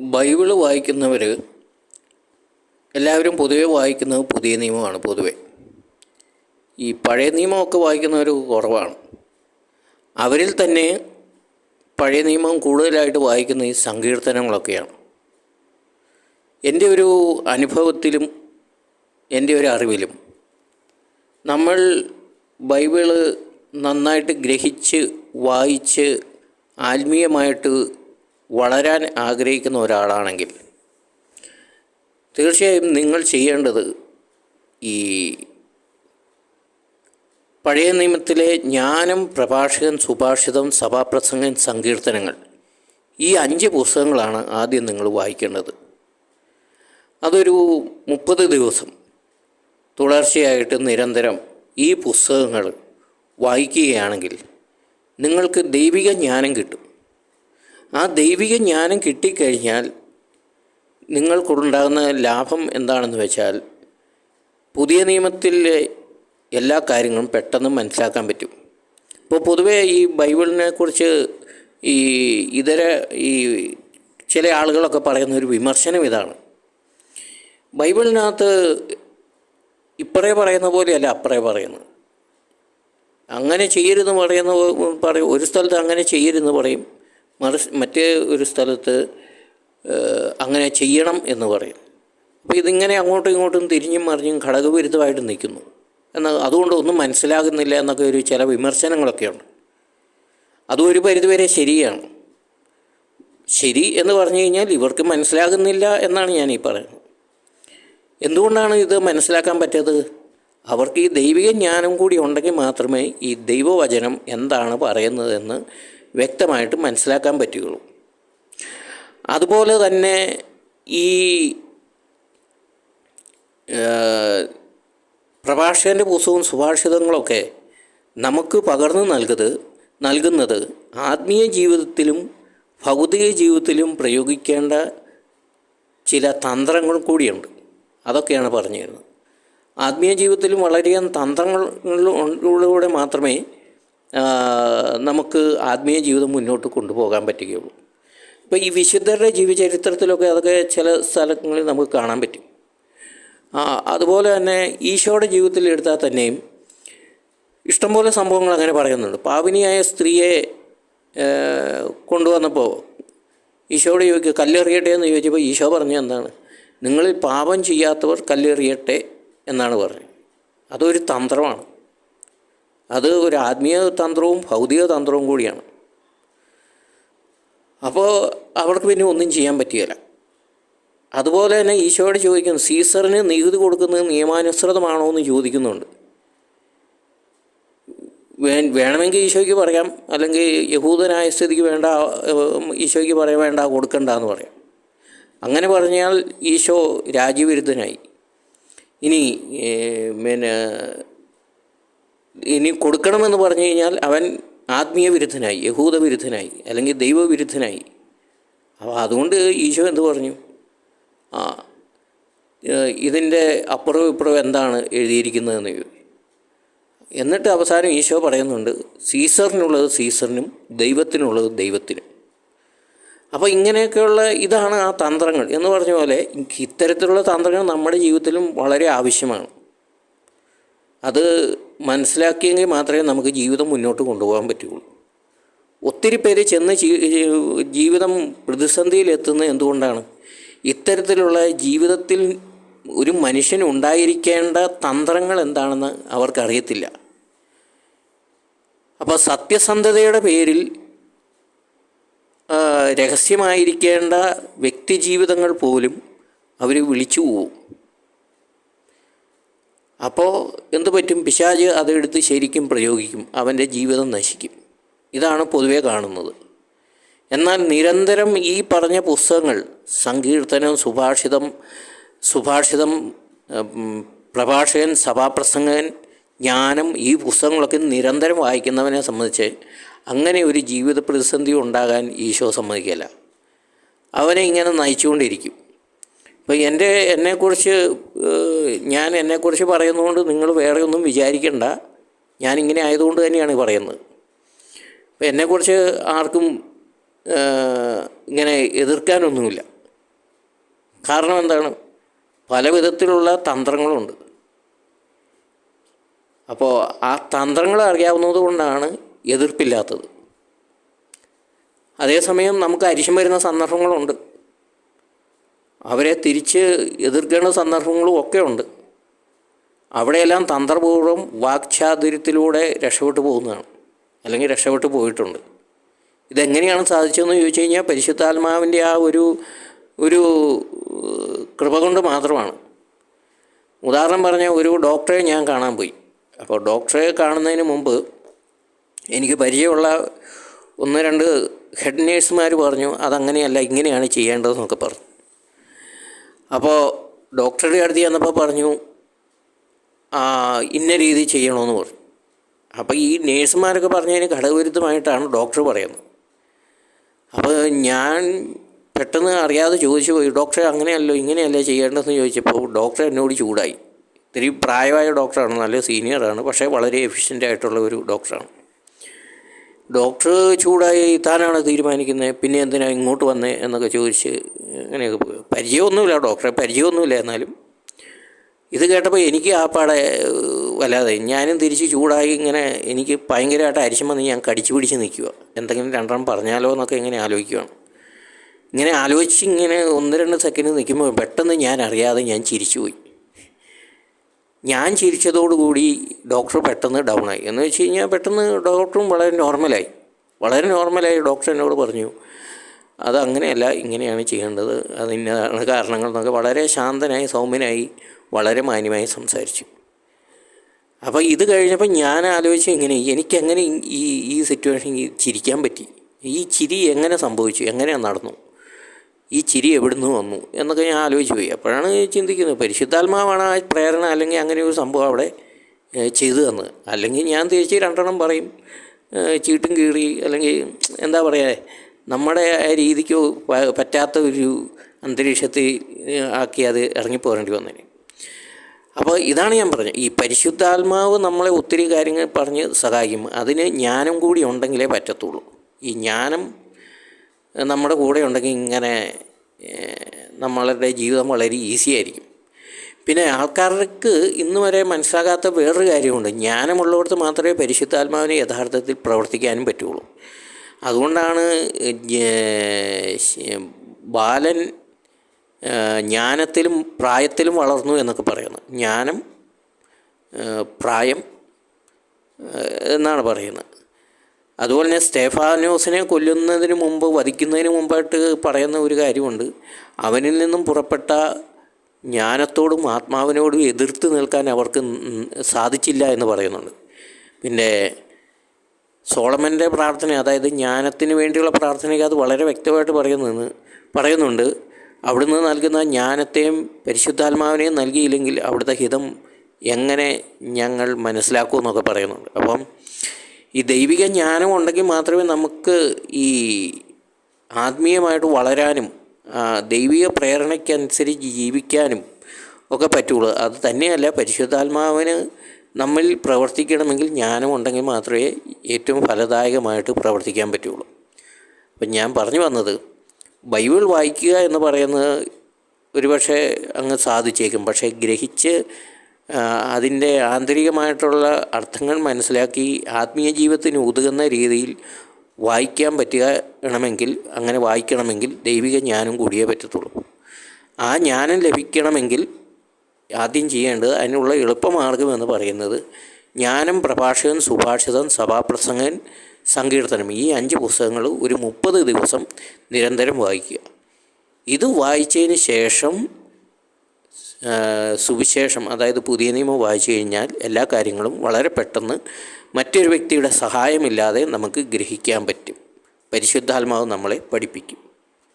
Bible വായിക്കുന്നവർ എല്ലാവരും പൊതുവെ വായിക്കുന്നത് പുതിയ നിയമമാണ് പൊതുവെ. ഈ പഴയ നിയമമൊക്കെ വായിക്കുന്നവർ കുറവാണ്. അവരിൽ തന്നെ പഴയ നിയമം കൂടുതലായിട്ട് വായിക്കുന്ന ഈ സങ്കീർത്തനങ്ങളൊക്കെയാണ്. എന്റെ ഒരു അനുഭവത്തിലും എന്റെ ഒരു അറിവിലും നമ്മൾ ബൈബിൾ നന്നായിട്ട് ഗ്രഹിച്ച് വായിച്ച് ആത്മീയമായിട്ട് വളരാൻ ആഗ്രഹിക്കുന്ന ഒരാളാണെങ്കിൽ തീർച്ചയായും നിങ്ങൾ ചെയ്യേണ്ടത് ഈ പഴയ നിയമത്തിലെ ജ്ഞാനം പ്രഭാഷകൻ സുഭാഷിതം സഭാപ്രസംഗൻ സങ്കീർത്തനങ്ങൾ ഈ അഞ്ച് പുസ്തകങ്ങളാണ് ആദ്യം നിങ്ങൾ വായിക്കേണ്ടത്. അതൊരു മുപ്പത് ദിവസം തുടർച്ചയായിട്ട് നിരന്തരം ഈ പുസ്തകങ്ങൾ വായിക്കുകയാണെങ്കിൽ നിങ്ങൾക്ക് ദൈവിക ജ്ഞാനം കിട്ടും. ആ ദൈവിക ജ്ഞാനം കിട്ടിക്കഴിഞ്ഞാൽ നിങ്ങൾക്കുണ്ടാകുന്ന ലാഭം എന്താണെന്ന് വെച്ചാൽ പുതിയ നിയമത്തിലെ എല്ലാ കാര്യങ്ങളും പെട്ടെന്ന് മനസ്സിലാക്കാൻ പറ്റും. ഇപ്പോൾ പൊതുവേ ഈ ബൈബിളിനെ കുറിച്ച് ഈ ഇതര ഈ ചില ആളുകളൊക്കെ പറയുന്ന ഒരു വിമർശനം ഇതാണ്. ബൈബിളിനകത്ത് ഇപ്പറേ പറയുന്ന പോലെയല്ല അപ്പറേ പറയുന്നത്. അങ്ങനെ ചെയ്യരുതെന്ന് പറയുന്ന പറയും ഒരു സ്ഥലത്ത് അങ്ങനെ ചെയ്യരുതെന്ന് പറയും. മറു മറ്റേ ഒരു സ്ഥലത്ത് അങ്ങനെ ചെയ്യണം എന്ന് പറയും. അപ്പോൾ ഇതിങ്ങനെ അങ്ങോട്ടും ഇങ്ങോട്ടും തിരിഞ്ഞും മറിഞ്ഞും ഘടകവിരുദ്ധമായിട്ട് നിൽക്കുന്നു. എന്നാൽ അതുകൊണ്ട് ഒന്നും മനസ്സിലാകുന്നില്ല എന്നൊക്കെ ഒരു ചില വിമർശനങ്ങളൊക്കെയുണ്ട്. അതും ഒരു പരിധിവരെ ശരിയാണ്. ശരി എന്ന് പറഞ്ഞു കഴിഞ്ഞാൽ ഇവർക്ക് മനസ്സിലാകുന്നില്ല എന്നാണ് ഞാൻ ഈ പറയുന്നത്. എന്തുകൊണ്ടാണ് ഇത് മനസ്സിലാക്കാൻ പറ്റാത്തത്? അവർക്ക് ഈ ദൈവിക ജ്ഞാനം കൂടി ഉണ്ടെങ്കിൽ മാത്രമേ ഈ ദൈവവചനം എന്താണ് പറയുന്നതെന്ന് വ്യക്തമായിട്ട് മനസ്സിലാക്കാൻ പറ്റുകയുള്ളൂ. അതുപോലെ തന്നെ ഈ പ്രഭാഷകന്റെ പുസ്തകവും സുഭാഷിതങ്ങളൊക്കെ നമുക്ക് പകർന്നു നൽകുന്നത് നൽകുന്നത് ആത്മീയ ജീവിതത്തിലും ഭൗതിക ജീവിതത്തിലും പ്രയോഗിക്കേണ്ട ചില തന്ത്രങ്ങൾ കൂടിയുണ്ട്. അതൊക്കെയാണ് പറഞ്ഞു തരുന്നത് ആത്മീയ ജീവിതത്തിലും വളരെയധികം തന്ത്രങ്ങളിലൂടെ മാത്രമേ നമുക്ക് ആത്മീയ ജീവിതം മുന്നോട്ട് കൊണ്ടുപോകാൻ പറ്റുകയുള്ളൂ. ഇപ്പോൾ ഈ വിശുദ്ധരുടെ ജീവചരിത്രത്തിലൊക്കെ അതൊക്കെ ചില സ്ഥലങ്ങളിൽ നമുക്ക് കാണാൻ പറ്റും. ആ അതുപോലെ തന്നെ ഈശോയുടെ ജീവിതത്തിൽ എടുത്താൽ തന്നെയും ഇഷ്ടംപോലെ സംഭവങ്ങൾ അങ്ങനെ പറയുന്നുണ്ട്. പാവിനിയായ സ്ത്രീയെ കൊണ്ടുവന്നപ്പോൾ ഈശോയുടെ ചോദിക്കുക കല്ലെറിയട്ടെ എന്ന് ചോദിച്ചപ്പോൾ ഈശോ പറഞ്ഞു എന്താണ്? നിങ്ങളിൽ പാപം ചെയ്യാത്തവർ കല്ലെറിയട്ടെ എന്നാണ് പറഞ്ഞത്. അതൊരു തന്ത്രമാണ്. അത് ഒരു ആത്മീയ തന്ത്രവും ഭൗതിക തന്ത്രവും കൂടിയാണ്. അപ്പോൾ അവർക്ക് പിന്നെ ഒന്നും ചെയ്യാൻ പറ്റിയല്ല. അതുപോലെ തന്നെ ഈശോയോട് ചോദിക്കുന്നു സീസറിന് നികുതി കൊടുക്കുന്നത് നിയമാനുസൃതമാണോ എന്ന് ചോദിക്കുന്നുണ്ട്. വേ വേണമെങ്കിൽ ഈശോയ്ക്ക് പറയാം അല്ലെങ്കിൽ യഹൂദനായ സ്ഥിതിക്ക് വേണ്ട ഈശോയ്ക്ക് പറയാൻ വേണ്ട കൊടുക്കണ്ട എന്ന് പറയാം. അങ്ങനെ പറഞ്ഞാൽ ഈശോ രാജ്യവിരുദ്ധനായി. ഇനി പിന്നെ ഇനി കൊടുക്കണമെന്ന് പറഞ്ഞു കഴിഞ്ഞാൽ അവൻ ആത്മീയ വിരുദ്ധനായി യഹൂദ വിരുദ്ധനായി അല്ലെങ്കിൽ ദൈവവിരുദ്ധനായി. അപ്പോൾ അതുകൊണ്ട് ഈശോ എന്ത് പറഞ്ഞു? ആ ഇതിന്റെ അപ്പുറവും ഇപ്പുറവും എന്താണ് എഴുതിയിരിക്കുന്നതെന്ന് ചോദിച്ചു. എന്നിട്ട് അവസാനം ഈശോ പറയുന്നുണ്ട് സീസറിനുള്ളത് സീസറിനും ദൈവത്തിനുള്ളത് ദൈവത്തിനും. അപ്പോൾ ഇങ്ങനെയൊക്കെയുള്ള ഇതാണ് ആ തന്ത്രങ്ങൾ എന്ന് പറഞ്ഞ പോലെ ഇത്തരത്തിലുള്ള തന്ത്രങ്ങൾ നമ്മുടെ ജീവിതത്തിലും വളരെ ആവശ്യമാണ്. അത് മനസ്സിലാക്കിയെങ്കിൽ മാത്രമേ നമുക്ക് ജീവിതം മുന്നോട്ട് കൊണ്ടുപോകാൻ പറ്റുകയുള്ളൂ ഒത്തിരി പേര് ചെന്ന് ജീവിതം പ്രതിസന്ധിയിലെത്തുന്നത് എന്തുകൊണ്ടാണ്? ഇത്തരത്തിലുള്ള ജീവിതത്തിൽ ഒരു മനുഷ്യൻ ഉണ്ടായിരിക്കേണ്ട തന്ത്രങ്ങൾ എന്താണെന്ന് അവർക്കറിയത്തില്ല. അപ്പോൾ സത്യസന്ധതയുടെ പേരിൽ രഹസ്യമായിരിക്കേണ്ട വ്യക്തിജീവിതങ്ങൾ പോലും അവർ വിളിച്ചു പോവും. അപ്പോൾ എന്തു പറ്റും? പിശാജ് അതെടുത്ത് ശരിക്കും പ്രയോഗിക്കും. അവന്റെ ജീവിതം നശിക്കും. ഇതാണ് പൊതുവെ കാണുന്നത്. എന്നാൽ നിരന്തരം ഈ പറഞ്ഞ പുസ്തകങ്ങൾ സങ്കീർത്തനം സുഭാഷിതം സുഭാഷിതം പ്രഭാഷകൻ സഭാപ്രസംഗകൻ ജ്ഞാനം ഈ പുസ്തകങ്ങളൊക്കെ നിരന്തരം വായിക്കുന്നവനെ സംബന്ധിച്ച് അങ്ങനെ ഒരു ജീവിത പ്രതിസന്ധി ഉണ്ടാകാൻ ഈശോ സമ്മതിക്കില്ല അവനെ ഇങ്ങനെ നയിച്ചുകൊണ്ടിരിക്കും. ഇപ്പോൾ എന്റെ എന്നെക്കുറിച്ച് ഞാൻ എന്നെക്കുറിച്ച് പറയുന്നതുകൊണ്ട് നിങ്ങൾ വേറെ ഒന്നും വിചാരിക്കണ്ട. ഞാനിങ്ങനെ ആയതുകൊണ്ട് തന്നെയാണ് പറയുന്നത്. അപ്പോൾ എന്നെക്കുറിച്ച് ആർക്കും ഇങ്ങനെ എതിർക്കാനൊന്നുമില്ല. കാരണം എന്താണ്? പല വിധത്തിലുള്ള തന്ത്രങ്ങളുണ്ട്. അപ്പോൾ ആ തന്ത്രങ്ങൾ അറിയാവുന്നത് കൊണ്ടാണ് എതിർപ്പില്ലാത്തത്. അതേസമയം നമുക്ക് അരിശം വരുന്ന സന്ദർഭങ്ങളുണ്ട്. അവരെ തിരിച്ച് എതിർക്കേണ്ട സന്ദർഭങ്ങളും ഒക്കെ ഉണ്ട്. അവിടെയെല്ലാം തന്ത്രപൂർവം വാക്ചാതുര്യത്തിലൂടെ രക്ഷപ്പെട്ടു പോകുന്നതാണ്. അല്ലെങ്കിൽ രക്ഷപ്പെട്ടു പോയിട്ടുണ്ട്. ഇതെങ്ങനെയാണ് സാധിച്ചതെന്ന് ചോദിച്ചു കഴിഞ്ഞാൽ പരിശുദ്ധാത്മാവിന്റെ ആ ഒരു ഒരു കൃപ കൊണ്ട് മാത്രമാണ്. ഉദാഹരണം പറഞ്ഞാൽ ഒരു ഡോക്ടറെ ഞാൻ കാണാൻ പോയി. അപ്പോൾ ഡോക്ടറെ കാണുന്നതിന് മുമ്പ് എനിക്ക് പരിചയമുള്ള ഒന്ന് രണ്ട് ഹെഡ് നേഴ്സുമാർ പറഞ്ഞു അതങ്ങനെയല്ല ഇങ്ങനെയാണ് ചെയ്യേണ്ടതെന്നൊക്കെ പറഞ്ഞു. അപ്പോൾ ഡോക്ടറുടെ അടുത്ത് ചെന്നപ്പോൾ പറഞ്ഞു ഇന്ന രീതി ചെയ്യണമെന്ന് പറഞ്ഞു. അപ്പോൾ ഈ നേഴ്സുമാരൊക്കെ പറഞ്ഞതിന് ഘടകവിരുദ്ധമായിട്ടാണ് ഡോക്ടർ പറയുന്നത്. അപ്പോൾ ഞാൻ പെട്ടെന്ന് അറിയാതെ ചോദിച്ചു പോയി ഡോക്ടറെ അങ്ങനെയല്ലോ ഇങ്ങനെയല്ലേ ചെയ്യേണ്ടതെന്ന് ചോദിച്ചപ്പോൾ ഡോക്ടർ എന്നോട് ചൂടായി. ഇത്തിരി പ്രായമായ ഡോക്ടറാണ് നല്ല സീനിയറാണ് പക്ഷേ വളരെ എഫിഷ്യന്റ് ആയിട്ടുള്ള ഒരു ഡോക്ടറാണ്. ഡോക്ടർ ചൂടായി താനാണ് തീരുമാനിക്കുന്നത് പിന്നെ എന്തിനാണ് ഇങ്ങോട്ട് വന്നേ? എന്നൊക്കെ ചോദിച്ച് അങ്ങനെയൊക്കെ പോയി. പരിചയമൊന്നുമില്ല ഡോക്ടറെ പരിചയമൊന്നുമില്ല എന്നാലും. ഇത് കേട്ടപ്പോൾ എനിക്ക് ആ പാടെ വല്ലാതെ ഞാനും തിരിച്ച് ചൂടായി ഇങ്ങനെ എനിക്ക് ഭയങ്കരമായിട്ട് അരിശം വന്ന് ഞാൻ കടിച്ചു പിടിച്ച് നിൽക്കുക. എന്തെങ്കിലും രണ്ടെണ്ണം പറഞ്ഞാലോ എന്നൊക്കെ ഇങ്ങനെ ആലോചിക്കുകയാണ് ഇങ്ങനെ ആലോചിച്ച് ഇങ്ങനെ ഒന്ന് രണ്ട് സെക്കൻഡ് നിൽക്കുമ്പോൾ പെട്ടെന്ന് ഞാൻ അറിയാതെ ഞാൻ ചിരിച്ചുപോയി ഞാൻ ചിരിച്ചതോടുകൂടി ഡോക്ടർ പെട്ടെന്ന് ഡൗൺ ആയി. എന്ന് വെച്ച് കഴിഞ്ഞാൽ പെട്ടെന്ന് ഡോക്ടറും വളരെ നോർമലായി. വളരെ നോർമലായി ഡോക്ടർ എന്നോട് പറഞ്ഞു അത് അങ്ങനെയല്ല ഇങ്ങനെയാണ് ചെയ്യേണ്ടത്. അതിന്റെതാണ് കാരണങ്ങൾ എന്നൊക്കെ വളരെ ശാന്തനായി സൗമ്യനായി വളരെ മാന്യമായി സംസാരിച്ചു. അപ്പോൾ ഇത് കഴിഞ്ഞപ്പോൾ ഞാൻ ആലോചിച്ച് ഇങ്ങനെ എനിക്കെങ്ങനെ ഈ ഈ സിറ്റുവേഷൻ ചിരിക്കാൻ പറ്റി. ഈ ചിരി എങ്ങനെ സംഭവിച്ചു? എങ്ങനെയാണ് നടന്നു? ഈ ചിരി എവിടുന്ന് വന്നു? എന്നൊക്കെ ഞാൻ ആലോചിച്ച് പോയി. അപ്പോഴാണ് ചിന്തിക്കുന്നത് പരിശുദ്ധാത്മാവാണ് ആ പ്രേരണ അല്ലെങ്കിൽ അങ്ങനെ ഒരു സംഭവം അവിടെ ചെയ്തു തന്നത്. അല്ലെങ്കിൽ ഞാൻ തിരിച്ച് രണ്ടെണ്ണം പറയും ചീട്ടും കീറി അല്ലെങ്കിൽ എന്താ പറയുക നമ്മുടെ രീതിക്ക് പറ്റാത്ത ഒരു അന്തരീക്ഷത്തിൽ ആക്കി അത് ഇറങ്ങിപ്പോരേണ്ടി വന്നതിന് അപ്പോൾ ഇതാണ് ഞാൻ പറഞ്ഞത്. ഈ പരിശുദ്ധാത്മാവ് നമ്മളെ ഒത്തിരി കാര്യങ്ങൾ പറഞ്ഞ് സഹായിക്കും. അതിന് ജ്ഞാനം കൂടി ഉണ്ടെങ്കിലേ പറ്റത്തുള്ളൂ. ഈ ജ്ഞാനം നമ്മുടെ കൂടെ ഉണ്ടെങ്കിൽ ഇങ്ങനെ നമ്മളുടെ ജീവിതം വളരെ ഈസി ആയിരിക്കും. പിന്നെ ആൾക്കാർക്ക് ഇന്ന് വരെ മനസ്സിലാകാത്ത വേറൊരു കാര്യമുണ്ട്. ജ്ഞാനമുള്ളവർക്ക് മാത്രമേ പരിശുദ്ധാത്മാവിനെ യഥാർത്ഥത്തിൽ പ്രവർത്തിക്കാനും പറ്റുള്ളൂ. അതുകൊണ്ടാണ് ബാലൻ ജ്ഞാനത്തിലും പ്രായത്തിലും വളർന്നു എന്നൊക്കെ പറയുന്നത്. ജ്ഞാനം പ്രായം എന്നാണ് പറയുന്നത്. അതുപോലെ തന്നെ സ്റ്റേഫാനോസിനെ കൊല്ലുന്നതിന് മുമ്പ് വധിക്കുന്നതിന് മുമ്പായിട്ട് പറയുന്ന ഒരു കാര്യമുണ്ട്. അവനിൽ നിന്നും പുറപ്പെട്ട ജ്ഞാനത്തോടും ആത്മാവിനോടും എതിർത്ത് നിൽക്കാൻ അവർക്ക് സാധിച്ചില്ല എന്ന് പറയുന്നുണ്ട്. പിന്നെ സോളമന്റെ പ്രാർത്ഥന അതായത് ജ്ഞാനത്തിന് വേണ്ടിയുള്ള പ്രാർത്ഥനയ്ക്ക് അത് വളരെ വ്യക്തമായിട്ട് പറയുന്നതെന്ന് പറയുന്നുണ്ട്. അവിടുന്ന് നൽകുന്ന ജ്ഞാനത്തെയും പരിശുദ്ധാത്മാവിനെയും നൽകിയില്ലെങ്കിൽ അവിടുത്തെ ഹിതം എങ്ങനെ ഞങ്ങൾ മനസ്സിലാക്കൂ പറയുന്നുണ്ട്. അപ്പം ഈ ദൈവിക ജ്ഞാനം ഉണ്ടെങ്കിൽ മാത്രമേ നമുക്ക് ഈ ആത്മീയമായിട്ട് വളരാനും ദൈവിക പ്രേരണയ്ക്കനുസരിച്ച് ജീവിക്കാനും ഒക്കെ പറ്റുള്ളൂ. അത് തന്നെയല്ല പരിശുദ്ധാത്മാവിന് നമ്മിൽ പ്രവർത്തിക്കണമെങ്കിൽ ജ്ഞാനം ഉണ്ടെങ്കിൽ മാത്രമേ ഏറ്റവും ഫലദായകമായിട്ട് പ്രവർത്തിക്കാൻ പറ്റുള്ളൂ. അപ്പം ഞാൻ പറഞ്ഞു വന്നത് ബൈബിൾ വായിക്കുക എന്ന് പറയുന്നത് ഒരുപക്ഷെ അങ്ങ് സാധിച്ചേക്കും. പക്ഷേ ഗ്രഹിച്ച് അതിന്റെ ആന്തരികമായിട്ടുള്ള അർത്ഥങ്ങൾ മനസ്സിലാക്കി ആത്മീയ ജീവിതത്തിന് ഉതുകുന്ന രീതിയിൽ വായിക്കാൻ പറ്റുകണമെങ്കിൽ അങ്ങനെ വായിക്കണമെങ്കിൽ ദൈവിക ജ്ഞാനം കൂടിയേ പറ്റത്തുള്ളൂ. ആ ജ്ഞാനം ലഭിക്കണമെങ്കിൽ ആദ്യം ചെയ്യേണ്ടത് അതിനുള്ള എളുപ്പമാർഗം എന്ന് പറയുന്നത് ജ്ഞാനം പ്രഭാഷകൻ സുഭാഷിതം സഭാപ്രസംഗൻ സങ്കീർത്തനം. ഈ അഞ്ച് പുസ്തകങ്ങൾ ഒരു മുപ്പത് ദിവസം നിരന്തരം വായിക്കുക. ഇത് വായിച്ചതിന് ശേഷം സുവിശേഷം അതായത് പുതിയ നിയമം വായിച്ചു കഴിഞ്ഞാൽ എല്ലാ കാര്യങ്ങളും വളരെ പെട്ടെന്ന് മറ്റൊരു വ്യക്തിയുടെ സഹായമില്ലാതെ നമുക്ക് ഗ്രഹിക്കാൻ പറ്റും. പരിശുദ്ധാത്മാവ് നമ്മളെ പഠിപ്പിക്കും.